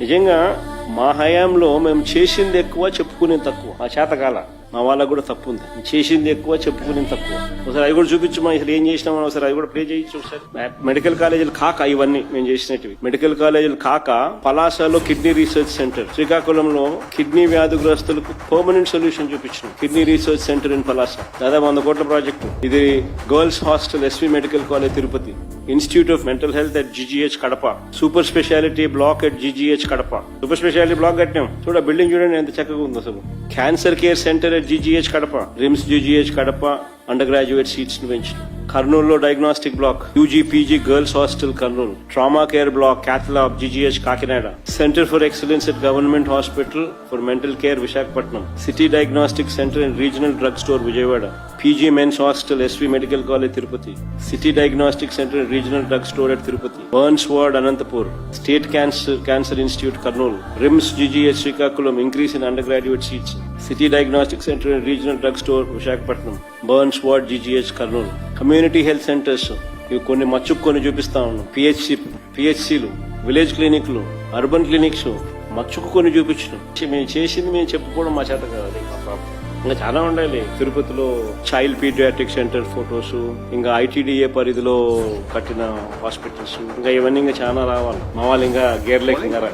నిజంగా మా హయాంలో మేము చేసింది ఎక్కువ చెప్పుకునే తక్కువ. మా చేతకాల మా వాళ్ళకు కూడా తప్పు ఉంది. చేసింది ఎక్కువ చెప్పుకునేది తక్కువ. ఒకసారి అవి కూడా చూపించు మా అసలు ఏం చేసినామో? ఒకసారి అవి కూడా ప్లే చేయొచ్చు ఒకసారి. మెడికల్ కాలేజీలు కాక ఇవన్నీ మేము చేసినవి మెడికల్ కాలేజీలు కాక పలాసలో కిడ్నీ రీసెర్చ్ సెంటర్ శ్రీకాకుళంలో కిడ్నీ వ్యాధిగ్రస్తులకు పర్మనెంట్ సొల్యూషన్ చూపించిన. Kidney research centre in Palasa. దాదాపు వంద కోట్ల ప్రాజెక్టు ఇది girls hostel SV medical college Tirupati. Institute of mental health at GGH Kadapa super speciality block at GGH Kadapa super speciality block కట్టినాం చూడ building చూడండి ఎంత చక్కగా ఉంది అసలు. Cancer care centre at GGH Kadapa RIMS GGH Kadapa undergraduate సీట్స్ను పెంచి. కర్నూలులో diagnostic block UG PG girls hostel Kurnool trauma care block cath lab GGH Kakinada centre for excellence at government hospital for mental care Visakhapatnam city diagnostic centre and regional drug store Vijayawada PG men's hostel SV medical college Tirupati city diagnostic centre regional drug store at Tirupati burns ward Anantapur state cancer cancer institute Kurnool RIMS GGH Srikakulam increase in undergraduate seats city diagnostic centre and regional drug store Visakhapatnam burns ward GGH Kurnool community health centres ఇవి కొన్ని మచ్చుకు కొన్ని చూపిస్తా ఉన్నాం. PHC పిహెచ్సిలు village క్లినిక్లు urban clinics మచ్చుకు కొన్ని చూపించడం మేము చేసింది మేము చెప్పుకోవడం మా చేత కాదు. మా ప్రాబ్లం ఇంకా చాలా ఉండాలి తిరుపతిలో చైల్డ్ పీడియాట్రిక్ సెంటర్ ఫొటోస్ ఇంకా ఐటీడీఏ పరిధిలో కట్టిన హాస్పిటల్స్ ఇంకా ఇవన్నీ ఇంకా చాలా రావాలి మా వాళ్ళు ఇంకా గేర్లెక్ ఇంకా రా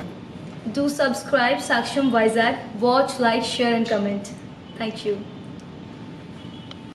Do subscribe Saksham Vizag. Watch, like, share, and comment. Thank you.